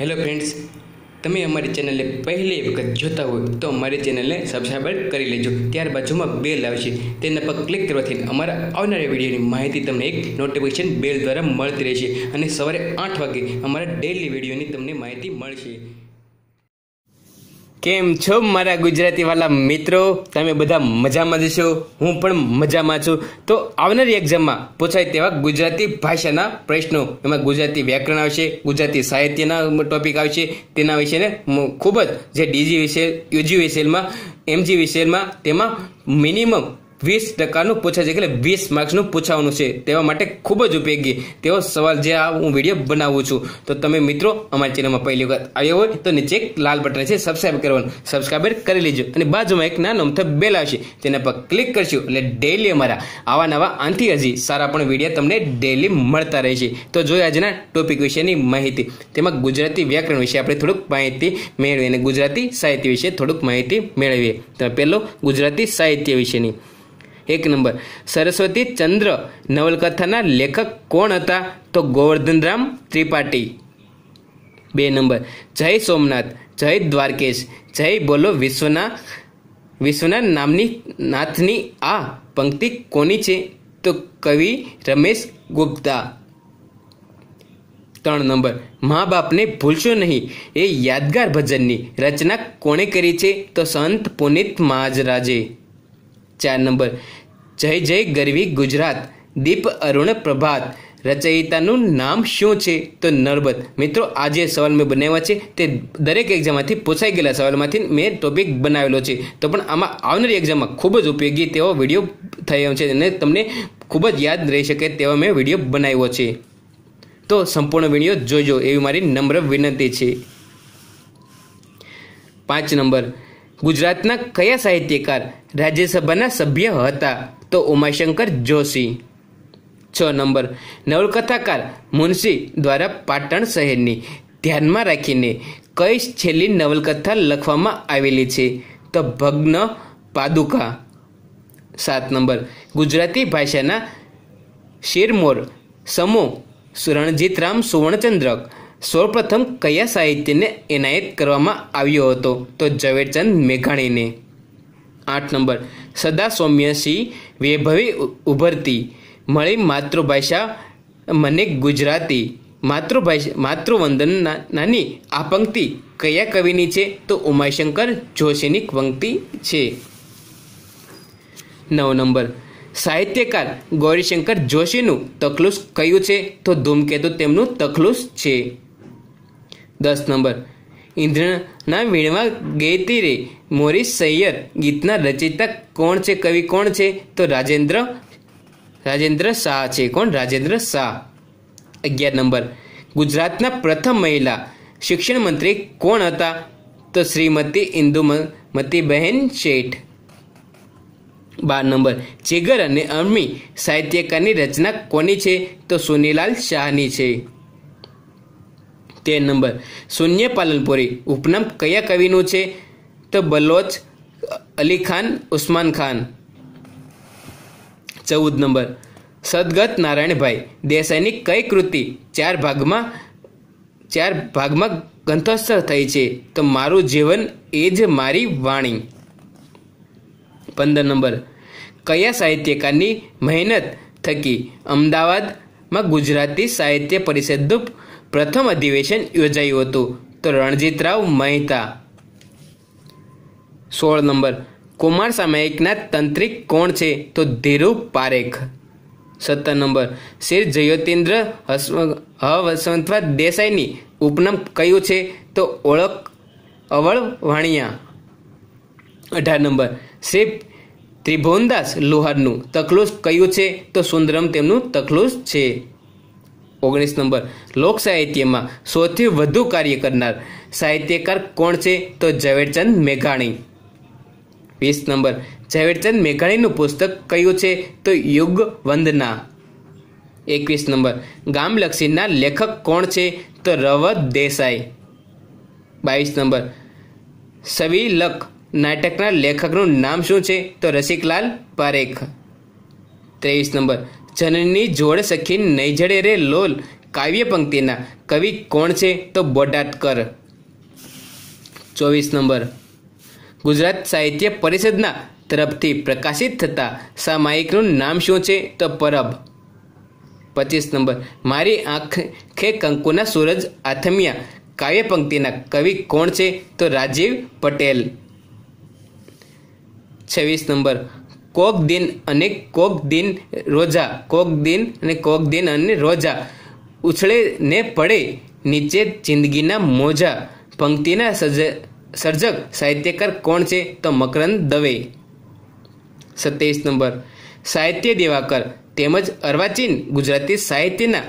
Hello friends તમે અમારી ચેનલને પહેલી વખત જોતા હોય તો અમારી ચેનલને સબસ્ક્રાઈબ કરી લેજો. ત્યાર બાજુમાં બેલ આવશે. તેના પર ક્લિક કરવાથી અમારા આવનારા વિડીયોની માહિતી તમને એક નોટિફિકેશન બેલ દ્વારા મળતી રહેશે. અને સવારે આઠ વાગે અમારા ડેલી વિડીયોની તમને માહિતી મળશે. કેમ છો મારા ગુજરાતીવાલા મિત્રો? તમે બધા મજામાં જશો હું પણ મજામાં છું. તો આવનારી એક્ઝામમાં પૂછાય તેવા ગુજરાતી ભાષાના પ્રશ્નો. એમાં ગુજરાતી વ્યાકરણ આવશે, ગુજરાતી સાહિત્યના ટોપિક આવશે. તેના વિશે ને ખૂબ જ જે ડીજી વિશે યુજી વિશેલમાં એમજી વિશેલમાં તેમાં મિનિમમ વીસ ટકાનું પૂછાય છે એટલે વીસ માર્ક્સનું પૂછાવાનું છે. તેવા માટે ખૂબ જ ઉપયોગી. તેવો સવાલ જે આ હું વીડિયો બનાવું છું. તો તમે મિત્રો અમારી ચેનલમાં પહેલી વખત આવ્યો હોય તો નીચે એક લાલ બટન છે સબસ્ક્રાઈબ કરવાનું. સબસ્ક્રાઈબર કરી લેજો. અને બાજુમાં એક નાનો અમથો બેલ આવશે. તેના પર ક્લિક કરશો એટલે ડેલી અમારા આવા નવા આનથી હજી સારા પણ વીડિયો તમને ડેલી મળતા રહેશે તો જોઈએ આજના ટોપિક વિશેની માહિતી. તેમાં ગુજરાતી વ્યાકરણ વિશે આપણે થોડુંક માહિતી મેળવીએ અને ગુજરાતી સાહિત્ય વિશે થોડુંક માહિતી મેળવીએ. તો પહેલો ગુજરાતી સાહિત્ય વિશેની. એક નંબર. સરસ્વતી ચંદ્ર નવલકથાના લેખક કોણ હતા? તો ગોવર્ધનરામ ત્રિપાઠી. બે નંબર. જય સોમનાથ, જય દ્વારકેશ, જય બોલો વિશ્વના વિશ્વના નામની નાથની આ પંક્તિ કોની છે? તો કવિ રમેશ ગુપ્તા. ત્રણ નંબર. મા બાપને ભૂલશો નહીં. એ યાદગાર ભજનની રચના કોણે કરી છે? તો સંત પુનિત મહાજરાજે ચાર નંબર. જય જય ગરવી ગુજરાત. દીપ અરુણ પ્રભાત. રચયિતાનું નામ શું છે? તો નર્મદ મિત્રો આ જે સવાલ મેં બનાવ્યા છે. તે દરેક એક્ઝામમાંથી પૂછાઈ ગયેલા સવાલમાંથી મેં ટોપિક બનાવેલો છે. તો પણ આમાં આવનારી એક્ઝામમાં ખૂબ જ ઉપયોગી તેવો વીડિયો થયો છે અને તમને ખૂબ જ યાદ રહી શકે તેવો મેં વીડિયો બનાવ્યો છે. તો સંપૂર્ણ વીડિયો જોજો. એવી મારી નમ્ર વિનંતી છે. પાંચ નંબર. ગુજરાતના કયા સાહિત્યકાર રાજ્યસભાના સભ્ય હતા? તો ઉમાશંકર જોશી. છ નંબર. નવલકથાકાર મુનશી દ્વારા પાટણ શહેરની ધ્યાનમાં રાખીને કઈ છેલ્લી નવલકથા લખવામાં આવેલી છે? તો ભગ્ન પાદુકા. સાત નંબર. ગુજરાતી ભાષાના શિરમોર સમૂહ રણજીતરામ સુવર્ણચંદ્રક. સૌપ્રથમ કયા સાહિત્યને એનાયત કરવામાં આવ્યો હતો? તો ઝવેરચંદ મેઘાણીને. આઠ નંબર. સદા સૌમ્યસિંહ વૈભવી ઉભરતી. મળી માતૃભાષા મને ગુજરાતી. માતૃભાષા માતૃવંદનની આ પંક્તિ કયા કવિની છે? તો ઉમાશંકર જોશીની પંક્તિ છે. નવ નંબર. સાહિત્યકાર ગૌરીશંકર જોશીનું તકલુસ કયું છે? તો ધૂમકેતુ તેમનું તકલુસ છે. દસ નંબર. ઇન્દ્રના વીણવા ગેતી રે. મોરી સૈયર, ગીતના રચયિતા કોણ છે, કવિ કોણ છે? તો રાજેન્દ્ર રાજેન્દ્ર શાહ છે. કોણ? રાજેન્દ્ર શાહ. અગિયાર નંબર. ગુજરાતના પ્રથમ મહિલા શિક્ષણ મંત્રી કોણ હતા? તો શ્રીમતી ઇન્દુમતીબહેન શેઠ. બાર નંબર. ચેગર અને અમી સાહિત્યકારની રચના કોની છે? તો સુનીલાલ શાહની છે. તેર નંબર. શૂન્ય પાલનપુરી. ઉપનામ કયા કવિનું છે? તો બલોચ, અલી ખાન, ઉસ્માન ખાન. ચૌદ નંબર. સદગત નારાયણભાઈ. દેસાઈની કઈ કૃતિ ચાર ભાગમાં ચાર ભાગમાં ગ્રંથસ્થ થઈ છે? તો મારું જીવન એ જ મારી વાણી. પંદર નંબર. કયા સાહિત્યકારની મહેનત થકી અમદાવાદમાં ગુજરાતી સાહિત્ય પરિષદનું પ્રથમ અધિવેશન યોજાયું હતું. તો રણજીતરાવ મહેતા. સોળ નંબર. કુમાર સામાયિકના તંત્રિક કોણ છે? તો ધીરુ પારેખ. સત્તર નંબર. શ્રી જયોતિન્દ્ર હવસંતવા દેસાઈની ઉપનામ કયું છે? તો ઓળખ અવળ વાણિયા. અઢાર નંબર. શ્રી ત્રિભુવનદાસ લુહારનું તકલુસ કયું છે? તો સુંદરમ તેમનું તકલુસ છે. ઓગણીસ નંબર. લોક સાહિત્યમાં સૌથી વધુ કાર્ય કરનાર સાહિત્યકાર કોણ છે? તો ઝવેરચંદ મેઘાણી. વીસ નંબર. ઝવેરચંદ મેઘાણીનું પુસ્તક કયું છે? તો યુગ વંદના. એકવીસ નંબર. ગામલક્ષીના લેખક કોણ છે? તો રવત દેસાઈ. બાવીસ નંબર. સવિલક નાટકના લેખકનું નામ શું છે? તો રસિકલાલ પારેખ. ત્રેવીસ નંબર. જનની જોડ સખી નૈજડે રે લોલ. કાવ્ય પંક્તિના, કવિ કોણ છે તો બોટાટકર ચોવીસ નંબર. ગુજરાત સાહિત્ય પરિષદના તરફથી પ્રકાશિત થતા સામાયિકનું નામ શું છે તો પરબ. પચીસ નંબર. મારી આંખે કંકુના સૂરજ આથમિયા. કાવ્ય પંક્તિના, કવિ કોણ છે તો રાજીવ પટેલ. છવ્વીસ નંબર. કોક દિન અને કોક દિન રોજા, કોક દિન અને કોક દિન અને રોજા. ઉછળે ને પડે નીચે જિંદગીના મોજા. પંક્તિના સર્જ સર્જક સાહિત્યકાર કોણ છે તો મકરંદ દવે. સત્યાવીસ નંબર. સાહિત્ય દેવાકર તેમજ અર્વાચીન ગુજરાતી સાહિત્યના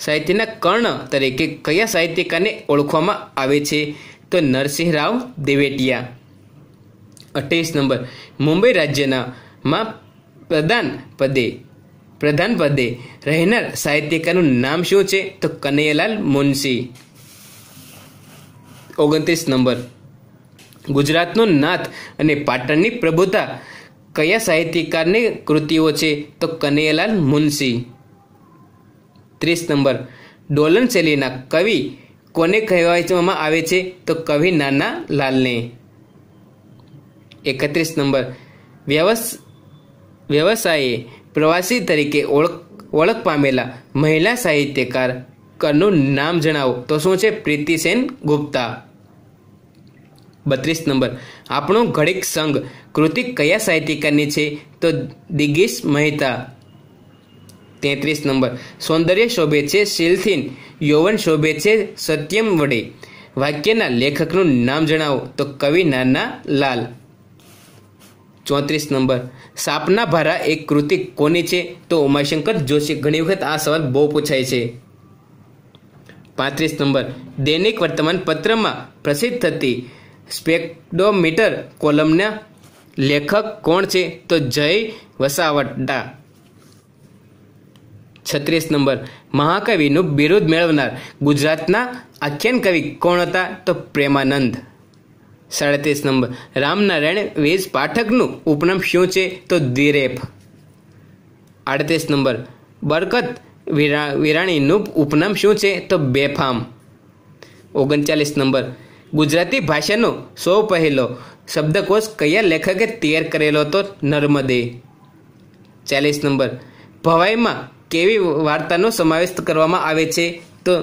સાહિત્યના કર્ણ તરીકે કયા સાહિત્યકારને ઓળખવામાં આવે છે? તો નરસિંહ રાવ દેવેટિયા. અઠ્યાવીસ નંબર. મુંબઈ રાજ્યના માં પ્રધાન પદે પ્રધાન પદે રહેનાર સાહિત્યકારનું નામ શું છે? તો કનૈયાલાલ મુનશી. ઓગણત્રીસ નંબર. ગુજરાતનો નાથ અને પાટણની પ્રભુતા કયા સાહિત્યકારની કૃતિઓ છે? તો કનૈયાલાલ મુનશી. ત્રીસ નંબર. ડોલન શૈલીના કવિ કોને કહેવામાં આવે છે? તો કવિ નાના લાલને. એકત્રીસ નંબર. વ્યવસ, વ્યવસાયે પ્રવાસી તરીકે ઓળખ ઓળખ પામેલા મહિલા સાહિત્યકાર કરનું નામ જણાવો. તો શું છે? પ્રીતિસેન ગુપ્તા. બત્રીસ નંબર. આપણો ઘડીક સંઘ કૃતિ કયા સાહિત્યકારની છે? તો દિગીશ મહેતા. તેત્રીસ નંબર. સૌંદર્ય શોભે છે, શિલથીન. યૌવન શોભે છે, સત્યમ વડે. વાક્યના લેખકનું નામ જણાવો. તો કવિ નાના લાલ. ચોત્રીસ નંબર. સાપના ભારા એક કૃતિ કોની છે? તો ઉમાશંકર જોશી. ઘણી વખત આ સવાલ બહુ પૂછાય છે. પાંત્રીસ નંબર. દૈનિક વર્તમાન પત્રમાં પ્રસિદ્ધ થતી સ્પેક્ડોમીટર કોલમના લેખક કોણ છે? તો જય વસાવટા. છત્રીસ નંબર. મહાકવિનું બિરુદ મેળવનાર ગુજરાતના આખ્યાન કવિ કોણ હતા? તો પ્રેમાનંદ. સાડત્રીસ નંબર. રામનારાયણ વેજ પાઠકનું ઉપનામ શું છે? તો દિરેફ. આડત્રીસ નંબર. બરકત વિરા, વિરાણીનું ઉપનામ શું છે? તો બેફામ. ઓગણચાલીસ નંબર. ગુજરાતી ભાષાનો સૌ પહેલો શબ્દકોશ કયા લેખકે તૈયાર કરેલો હતો? નર્મદે. ચાલીસ નંબર. ભવાઈમાં કેવી વાર્તાનો સમાવેશ કરવામાં આવે છે? તો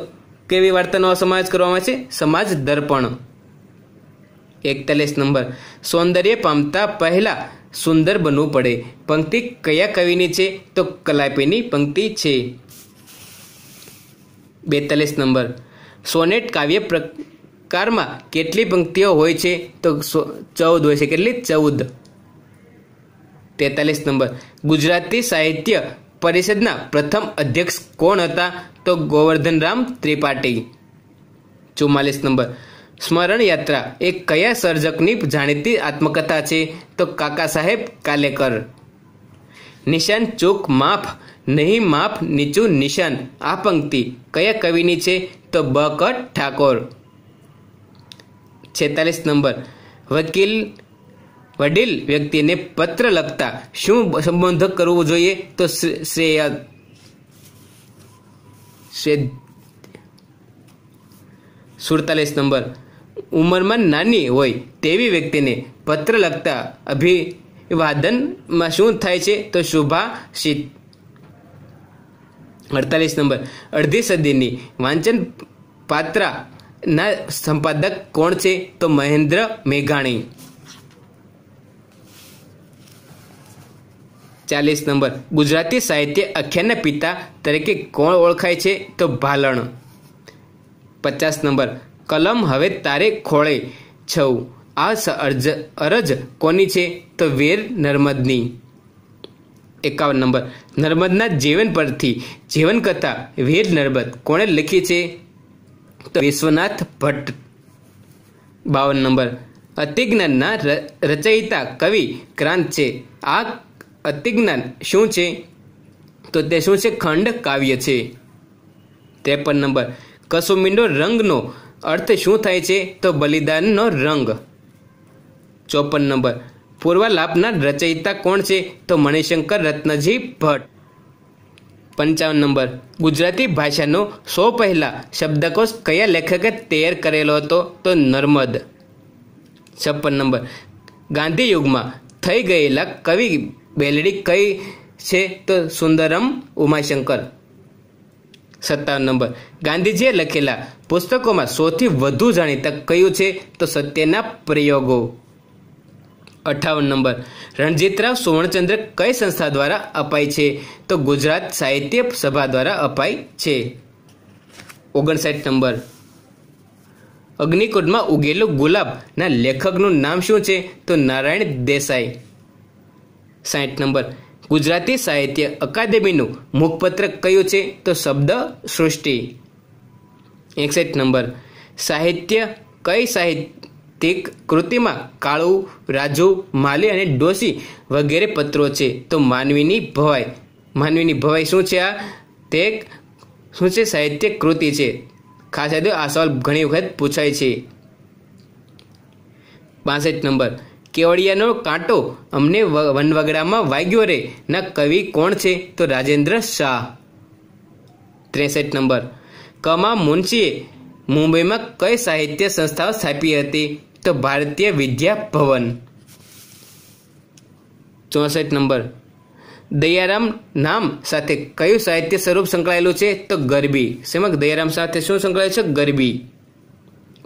કેવી વાર્તાનો સમાવેશ કરવામાં આવે છે? સમાજ દર્પણ. એકતાલીસ નંબર. સૌંદર્ય પામતા પહેલા સુંદર બનવું પડે. પંક્તિ કયા કવિની છે? તો કલાપીની પંક્તિ છે. બેતાલીસ નંબર. સોનેટ કાવ્ય પ્રકારમાં કેટલી પંક્તિઓ હોય છે? તો ચૌદ હોય છે. કેટલી? ચૌદ. તેતાલીસ નંબર. ગુજરાતી સાહિત્ય પરિષદના પ્રથમ અધ્યક્ષ કોણ હતા? તો ગોવર્ધનરામ ત્રિપાઠી. ચુમ્માલીસ નંબર. સ્મરણ યાત્રા. એ કયા સર્જકની જાણીતી આત્મકથા છે? તો કાકા સાહેબ કાલેકર. નિશાન ચૂક માફ, નહીં માફ, નીચું નિશાન. આ પંક્તિ કયા કવિની છે? તો બકટ ઠાકોર. છેતાલીસ નંબર. વકીલ, વડીલ વ્યક્તિને પત્ર લખતા શું સંબોધ કરવું જોઈએ? તો શ્રેય, સુડતાલીસ નંબર. ઉંમરમાં નાની હોય તેવી વ્યક્તિને પત્ર લખતા અભિવાદનમાં શું થાય છે? તો શુભાશિત અડતાલીસ નંબર. અડધી સદીની વાંચન પાત્રના સંપાદક કોણ છે? તો મહેન્દ્ર મેઘાણી. ચાલીસ નંબર. ગુજરાતી સાહિત્ય આખ્યાનના પિતા તરીકે કોણ ઓળખાય છે? તો ભાલણ. પચાસ નંબર. કલમ હવે તારે ખોળે છવ આ અરજ અરજ કોની છે? તો વીર નર્મદની. એકાવન નંબર. નર્મદના જીવન પરથી, જીવન કથા વીર નર્મદ કોણે લખી છે? તો વિશ્વનાથ ભટ્ટ. બાવન નંબર. અતિજ્ઞાનના રચયિતા કવિ ક્રાંત છે. આ અતિજ્ઞાન શું છે? તો તે શું છે? ખંડ કાવ્ય છે. ત્રેપન નંબર. કસુમિંડો રંગનો અર્થ શું થાય છે? તો બલિદાનનો રંગ. ચોપન નંબર. પૂર્વાલાપના રચયિતા કોણ છે? તો મણિશંકર રત્નજી ભટ્ટ. પંચાવન નંબર. ગુજરાતી ભાષાનો સો પહેલા શબ્દકોશ કયા લેખકે તૈયાર કરેલો હતો? તો નર્મદ. છપ્પન નંબર. ગાંધી યુગમાં થઈ ગયેલા કવિ બેલડી કઈ છે? તો સુંદરમ ઉમાશંકર. સત્તાવન નંબર. ગાંધીજીએ લખેલા પુસ્તકોમાં સૌથી વધુ જાણીતા કયું છે? તો સત્યના પ્રયોગો. અઠાવન નંબર. રણજીતરાવ સુવર્ણચંદ્ર કઈ સંસ્થા દ્વારા અપાય છે? તો ગુજરાત સાહિત્ય સભા દ્વારા અપાય છે. ઓગણસાઠ નંબર. અગ્નિકુંડમાં ઉગેલું ગુલાબના લેખકનું નામ શું છે? તો નારાયણ દેસાઈ. સાઠ નંબર. ગુજરાતી સાહિત્ય અકાદમીનું મુખપત્ર કયું છે? તો શબ્દ સૃષ્ટિ. એકસઠ નંબર. સાહિત્ય કઈ સાહિત્યિક કૃતિમાં કાળુ, રાજુ, માલી અને ડોસી વગેરે પત્રો છે? તો માનવીની ભવાઈ. માનવીની ભવાઈ શું છે આ? તે શું છે? સાહિત્ય કૃતિ છે. ખાસ યાદ આ સવાલ ઘણી વખત પૂછાય છે. પાસઠ નંબર. કેવડિયાનો કાંટો અમને વનવગડામાં વાગ્યો રે. ના, કવિ કોણ છે? તો રાજેન્દ્ર શાહ. ત્રેસઠ નંબર. કમા મુનશીએ મુંબઈમાં કઈ સાહિત્ય સંસ્થાઓ સ્થાપી હતી? તો ભારતીય વિદ્યા ભવન. ચોસઠ નંબર. દયારામ નામ સાથે કયું સાહિત્ય સ્વરૂપ સંકળાયેલું છે? તો ગરબી. શેમાં દયારામ સાથે શું સંકળાયેલું છે? ગરબી.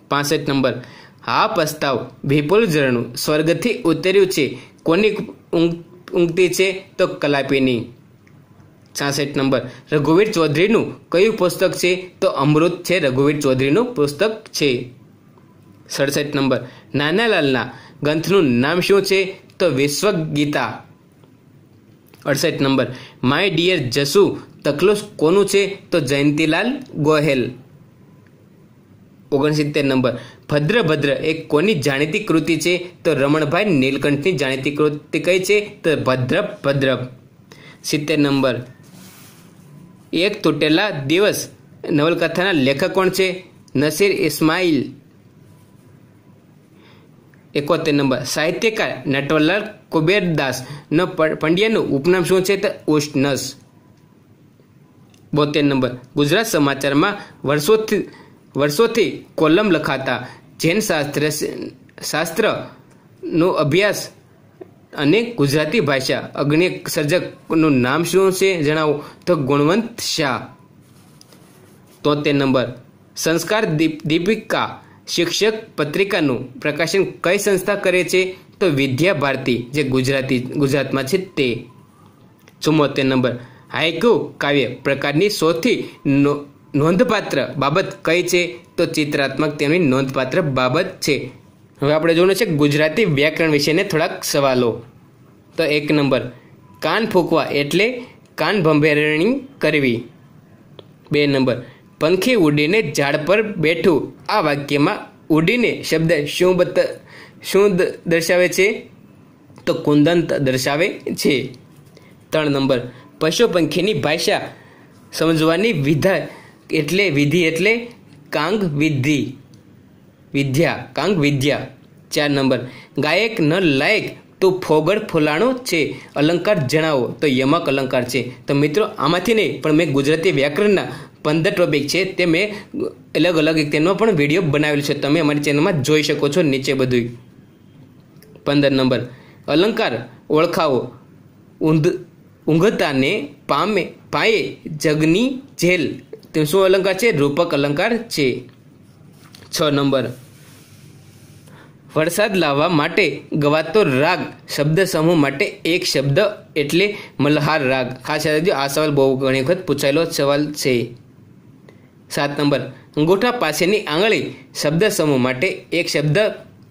પાસઠ નંબર. આ પ્રસ્તાવ વિપુલ ઝરણું. સ્વર્ગથી ઉતર્યું છે. કોની ઊંઘતી છે? તો કલાપીની. છાસઠ નંબર. રઘુવીર ચૌધરીનું કયું પુસ્તક છે? તો અમૃત છે. રઘુવીર ચૌધરીનું પુસ્તક છે. સડસઠ નંબર. નાનાલાલના ગ્રંથનું નામ શું છે? તો વિશ્વ ગીતા અડસઠ નંબર. માય ડિયર જસુ, તકલુસ કોનું છે? તો જયંતીલાલ ગોહેલ. ઓગણસિત્તેર નંબર. ભદ્રભદ્ર ભદ્ર એ કોની જાણીતી કૃતિ છે? તો રમણભાઈ નીલકંઠની જાણીતી કૃતિ કઈ છે? તો ભદ્ર ભદ્ર. સિત્તેર નંબર. એક તૂટેલા દિવસ નવલકથાના લેખક કોણ છે? નસીર ઇસ્માઇલ એકોતેર નંબર. સાહિત્યકાર નટવરલાલ કુબેરદાસ. ન પંડ્યાનું ઉપનામ શું છે? તો ઉષ્ણસ. બોતેર નંબર. ગુજરાત સમાચારમાં વર્ષોથી વર્ષોથી કોલમ લખાતા જૈન શાસ્ત્ર શાસ્ત્રનો અભ્યાસ અને ગુજરાતી ભાષા અગ્નિ સર્જકનું નામ શું છે જણાવો? તો ગુણવંત શાહ. તોતેર નંબર. સંસ્કાર દીપિકા શિક્ષક પત્રિકાનું પ્રકાશન કઈ સંસ્થા કરે છે? તો વિદ્યા ભારતી, જે ગુજરાતી, ગુજરાતમાં છે તે. ચુમ્મોતેર નંબર. હાઇકુ કાવ્ય પ્રકારની સૌથી નોંધપાત્ર બાબત કઈ છે? તો ચિત્રાત્મક તેની નોંધપાત્ર બાબત છે. હવે આપણે જોવાનું છે ગુજરાતી વ્યાકરણ વિશેને થોડાક સવાલો. તો એક નંબર, કાન ફૂંકવા એટલે કાન ભંભેરણી કરવી. બે નંબર, પંખી ઉડીને ઝાડ પર બેઠું, આ વાક્યમાં ઉડીને શબ્દ શું બત, શું દર્શાવે છે? તો કુંદંત દર્શાવે છે. ત્રણ નંબર, પશુ પંખીની ભાષા સમજવાની વિધા એટલે વિધિ એટલે કાંગ વિધિ. વિદ્યા, કાંગ વિદ્યા. ચાર નંબર. ગાયક ન લાયક તો ફોગડ ફોલાણો છે. અલંકાર જણાવો. તો યમક અલંકાર છે. તો મિત્રો, આમાંથી નહીં, પણ મેં ગુજરાતી વ્યાકરણના પંદર ટોપિક છે તે મેં અલગ અલગ તેનો પણ વીડિયો બનાવેલો છે. તમે અમારી ચેનલમાં જોઈ શકો છો નીચે બધું પંદર નંબર. અલંકાર ઓળખાવો. ઊંધ, ઊંઘતાને પામે, પાયે જગની જેલ. તે શું અલંકાર છે? રૂપક અલંકાર છે. છ નંબર. વરસાદ લાવવા માટે ગવાતો રાગ શબ્દ સમૂહ માટે એક શબ્દ એટલે મલ્હાર રાગ. ખાસ યાદ આ સવાલ બહુ ઘણી વખત પૂછાયેલો સવાલ છે. સાત નંબર. અંગૂઠા પાસેની આંગળી શબ્દ સમૂહ માટે એક શબ્દ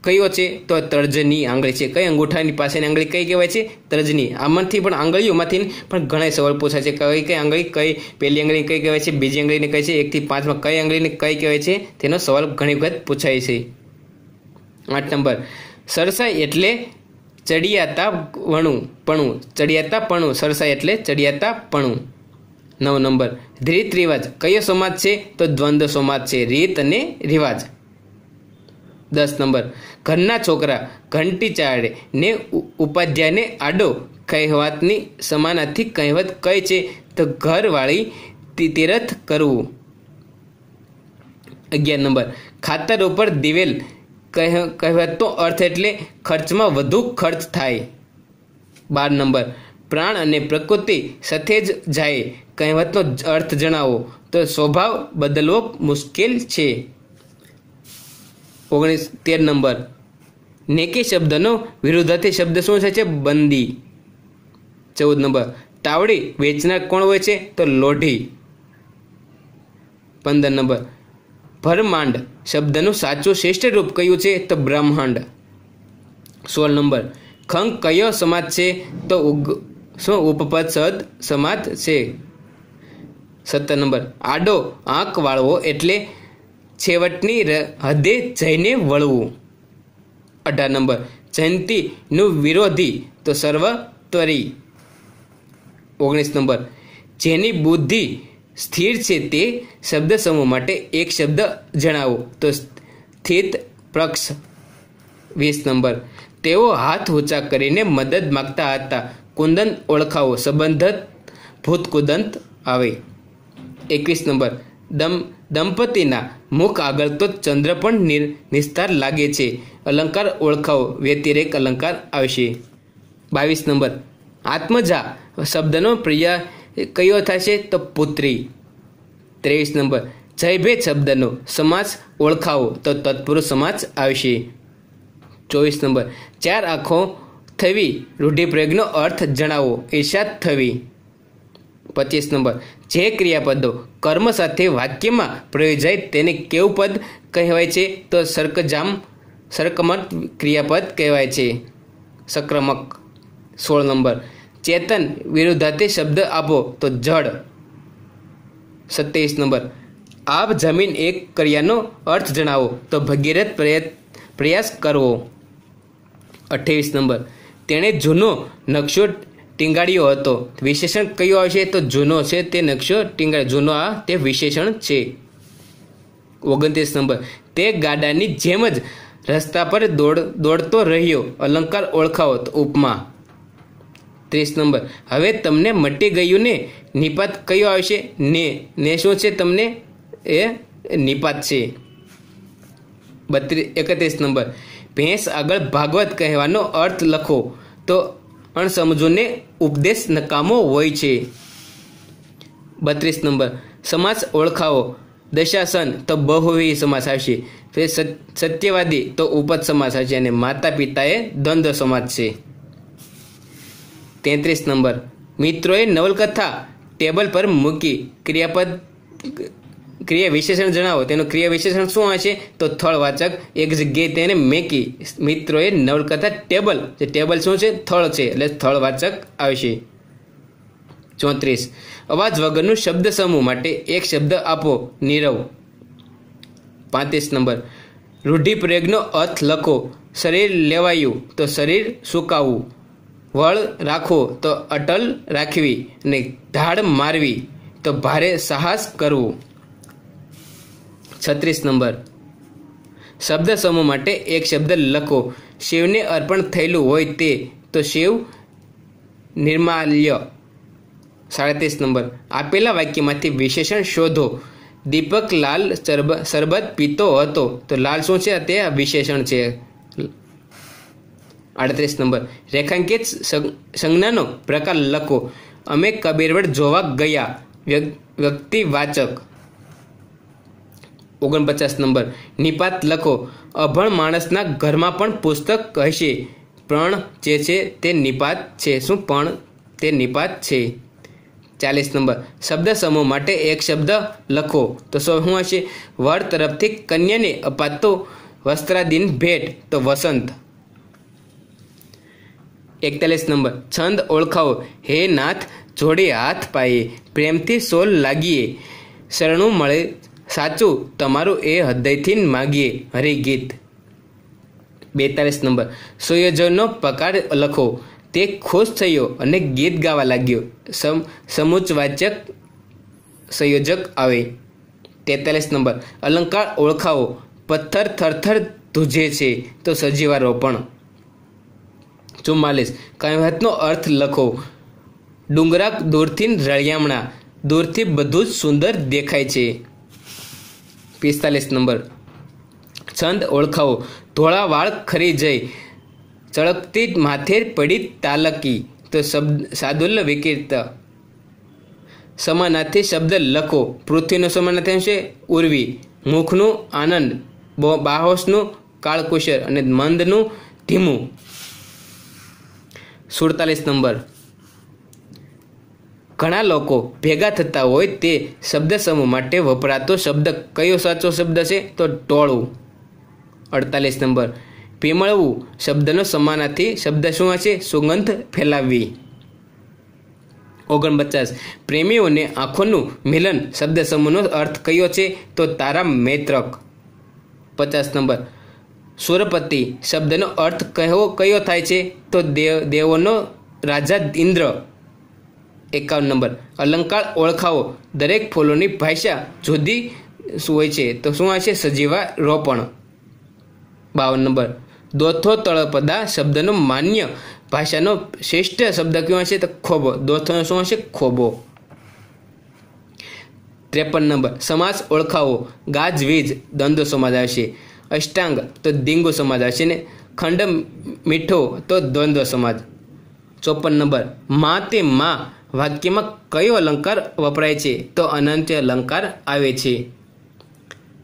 કયો છે? તો તર્જની આંગળી છે. કઈ અંગૂઠાની પાસેની આંગળી કઈ કહેવાય છે? તર્જની. આમાંથી પણ આંગળીઓમાંથી પણ ઘણા સવાલ પૂછાય છે. કઈ કઈ આંગળી, કઈ પહેલી આંગળી કઈ કહેવાય છે? બીજી આંગળીને કઈ છે? એકથી પાંચમાં કઈ આંગળીને કઈ કહેવાય છે? તેનો સવાલ ઘણી વખત પૂછાય છે. આઠ નંબર. સરસાઈ એટલે ચડિયાતા વણું, પણું. ચડિયાતા પણું. સરસાઈ એટલે ચડિયાતા પણું. નવ નંબર. રીત રિવાજ. કયો સમાજ છે? તો દ્વંદ્વ સમાજ છે. રીત અને રિવાજ. દસ નંબર. ઘરના છોકરા ઘંટી ચાળે ને ઉપાધ્યાયને આડો કહેવતની સમાનાથી કહેવત કહે છે, તો ઘરવાળી તિતિરથ તીરથ કરવું. અગિયાર નંબર. ખાતર ઉપર દિવેલ કહેવ- કહેવતનો અર્થ એટલે ખર્ચમાં વધુ ખર્ચ થાય. બાર નંબર. પ્રાણ અને પ્રકૃતિ સાથે જ જાય. કહેવતનો અર્થ જણાવો. તો સ્વભાવ બદલવો મુશ્કેલ છે. ઓગણીસ તેર નંબર. નેકી શબ્દનો વિરુદ્ધાર્થી શબ્દ શું થાય છે બંદી? ચૌદ નંબર. તાવડી વેચનાર કોણ હોય છે? તો લોઢી. પંદર નંબર. ભરમાંડ શબ્દનું સાચું શ્રેષ્ઠ રૂપ કયું છે? તો બ્રહ્માંડ. સોળ નંબર. ખંગ કયો સમાજ છે? તો ઉગ, શું ઉપપદ સદ સમાજ છે? સત્તર નંબર. આડો આંખ વાળવો એટલે છેવટની હદે જઈને વળવું. અઢાર નંબર. જયંતીનું વિરોધી તો સર્વત્વરી ઓગણીસ નંબર. જેની બુદ્ધિ સ્થિર છે તે શબ્દ સમૂહ માટે એક શબ્દ જણાવો. તો સ્થિત પ્રક્ષ. વીસ નંબર. તેઓ હાથ ઊંચા કરીને મદદ માગતા હતા. કુંદન ઓળખાવો. સંબંધત ભૂત કુદંત આવે. એકવીસ નંબર. દમ દંપતીના મુખ આગળ તો ચંદ્ર પણ નિસ્તાર લાગે છે. અલંકાર ઓળખાવો, વ્યતિરેક અલંકાર આવશે. બાવીસ નંબર. આત્મજા શબ્દનો પ્રિય કયો થશે તો પુત્રી. ત્રેવીસ નંબર. જયભેદ શબ્દનો સમાસ ઓળખાવો તો તત્પુરુષ સમાસ આવશે. ચોવીસ નંબર. ચાર આંખો થવી, રૂઢિપ્રયોગનો અર્થ જણાવો ઈર્ષાદ થવી. પચીસ નંબર. જે ક્રિયાપદો કર્મ સાથે વાક્યમાં પ્રયોજાય તેને કેવું પદ કહેવાય છે. તો સરકજામ સરકમત ક્રિયાપદ કહેવાય છે. સંક્રમક, સોળ નંબર. ચેતન વિરુદ્ધાર્થી શબ્દ આપો તો જડ. સત્યાવીસ નંબર. આપ જમીન એક ક્રિયાનો અર્થ જણાવો તો ભગીરથ પ્રયાસ કરવો. અઠ્યાવીસ નંબર. તેણે જૂનો નકશો ટીંગાડ્યો હતો. વિશેષણ કયો આવશે તો જૂનો છે તે નકશો ટીંગાડ જૂનો આ તે વિશેષણ છે. ઓગણત્રીસ નંબર. તે ગાડાની જેમ જ રસ્તા પર દોડ, દોડતો રહ્યો. અલંકાર ઓળખાવો ઉપમા. ત્રીસ નંબર. હવે તમને મટી ગયું ને નિપાત કયો આવશે ને ને શું છે તમને? એ, નિપાત છે. બત્રીસ એકત્રીસ નંબર. ભેંસ આગળ ભાગવત કહેવાનો અર્થ લખો. તો અણસમજોને ઉપદેશ નકામો હોય છે. બત્રીસ નંબર. સમાસ ઓળખાવો. દશાસન તો બહુવી સમાસ આવશે સત્યવાદી તો ઉપજ સમાસ આવશે અને માતા પિતાએ દ્વંદ્વ સમાસ છે. તેત્રીસ નંબર. મિત્રોએ નવલકથા ટેબલ પર મૂકી ક્રિયાપદ ક્રિયા વિશેષણ જણાવો. તેનું ક્રિયા વિશેષણ શું હશે તો થળવાચક, એક જગ્યાએ તેને મેકી. મિત્રોએ નવલકથા ટેબલ. જે ટેબલ શું છે? થળ છે. એટલે થળવાચક આવશે. ચોત્રીસ. અવાજ વગરનું શબ્દ સમૂહ માટે એક શબ્દ આપો. નીરવ. પાંત્રીસ નંબર. રૂઢિપ્રયોગનો અર્થ લખો. શરીર લેવાયું. તો શરીર સુકાવવું. વળ રાખો. તો અટલ રાખવી. અને ઢાળ મારવી. તો ભારે સાહસ કરવું. છત્રીસ નંબર. શબ્દ સમૂહ માટે એક શબ્દ લખો. શિવને અર્પણ થયેલું હોય તે, તો શિવ નિર્માલ્ય. સાડત્રીસ નંબર. આપેલા વાક્યમાંથી વિશેષણ શોધો. દીપક લાલ શરબ- શરબત પીતો હતો. તો લાલ શું છે? તે વિશેષણ છે. આડત્રીસ નંબર. રેખાંકિત સંજ્ઞાનો પ્રકાર લખો. અમે કબીરવડ જોવા ગયા. વ્યક- વ્યક્તિવાચક. ઓગણપચાસ નંબર. નિપાત લખો. અભણ માણસના ઘરમાં પણ પુસ્તક હશે. પણ જે છે તે નિપાત છે. શું પણ તે નિપાત છે? ચાલીસ નંબર. શબ્દ સમૂહ માટે એક શબ્દ લખો. તો શું હશે? વર તરફથી કન્યાને અપાતો વસ્ત્રાદીન ભેટ. તો વસંત. એકતાલીસ નંબર. છંદ ઓળખાવો. હે નાથ, જોડે હાથ પાયે. પ્રેમથી સોલ લાગીએ. શરણું મળે સાચું, તમારું એ હૃદયથી માગીએ, હરિગીત. બેતાલીસ નંબર. સુયોજનનો પકાર લખો. તે ખુશ થયો અને ગીત ગાવા લાગ્યો. સમ, સમુચવાચક સંયોજક આવે. તેતાલીસ નંબર. અલંકાર ઓળખાવો. પથ્થર થરથર ધૂજે છે. તો સજીવારોપણ. ચુમ્માલીસ. કહેવતનો અર્થ લખો? ડુંગરા દૂરથી રળિયામણા. દૂરથી બધું જ સુંદર દેખાય છે. પિસ્તાલીસ નંબર. છંદ ઓળખાવો. ધોળા વાળ ખરી જઈ ચળકતી માથે પડી તાલકી. તો શબ્દ સાદુલ્ય વિકિર્ત. સમાનાર્થી શબ્દ લખો. પૃથ્વીનો સમાનાર્થી છે ઉર્વી. મુખનું આનંદ. બાહોશનું કાળકુશર અને મંદનું ધીમું. સુડતાલીસ નંબર. ઘણા લોકો ભેગા થતા હોય તે શબ્દ સમૂહ માટે વપરાતો શબ્દ. કયો સાચો શબ્દ છે? તો ટોળવું અડતાલીસ નંબર. પીમળવું શબ્દનો સમાનાથી શબ્દ શું હશે? સુગંધ ફેલાવવી. ઓગણપચાસ. પ્રેમીઓને આંખોનું મિલન શબ્દ સમૂહનો અર્થ કયો છે? તો તારા મૈત્રક. પચાસ નંબર. સુરપતિ શબ્દનો અર્થ કયો કયો થાય છે? તો દેવ દેવોનો રાજા ઇન્દ્ર. એકાવન નંબર. અલંકાર ઓળખાવો. દરેક ફૂલોની ભાષા જુદી હોય છે? તો શું હશે સજીવા રોપણ. બાવન નંબર. દોથો તળપદા શબ્દનો માન્ય ભાષાનો શ્રેષ્ઠ શબ્દ કયો હશે તો ખોબો. દોથોનો શું હશે ખોબો. ત્રેપન નંબર. સમાસ ઓળખાવો. ગાજવીજ દ્વંદ્વ સમાજ આવશે. અષ્ટાંગ, તો દિંગો સમાજ આવશે ને? ખંડ, મીઠો, તો દ્વંદ્વ સમાજ. ચોપન નંબર. મા તે મા વાક્યમાં કયો અલંકાર વપરાય છે? તો અનંત્ય અલંકાર આવે છે.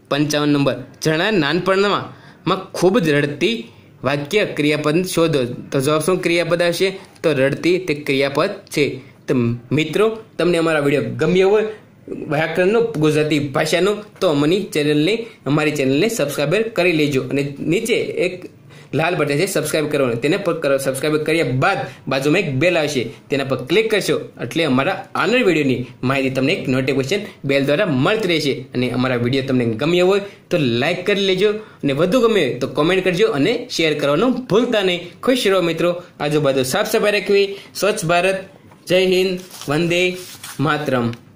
પંચાવન નંબર. જણા નાનપણમાં માં ખૂબ જ રડતી વાક્ય ક્રિયાપદ શોધો. તો જવાબ શું ક્રિયાપદ આવશે? તો રડતી તે ક્રિયાપદ છે. તો મિત્રો, તમને અમારા વીડિયો ગમ્યો હોય, વ્યાકરણનો, ગુજરાતી ભાષાનો, તો અમારી ચેનલને અમારી ચેનલને સબસ્ક્રાઈબર કરી લેજો. અને નીચે એક લાલ બટન છે સબસ્ક્રાઇબ કરવાનું તેને પર કરો. સબસ્ક્રાઇબ કર્યા બાદ બાજુમાં એક બેલ આવશે. તેના પર ક્લિક કરશો. એટલે અમારા આનર વિડીયોની માહિતી તમને એક નોટિફિકેશન બેલ દ્વારા મળતી રહેશે. અને અમારા વીડિયો તમને ગમ્યો હોય તો લાઇક કરી લેજો. અને વધુ ગમે તો કોમેન્ટ કરજો અને શેર કરવાનું ભૂલતા નહીં. ખુશ રહો મિત્રો. આજુબાજુ સાફ સફાઈ રાખવી. સ્વચ્છ ભારત. જય હિન્દ. વંદે માતરમ.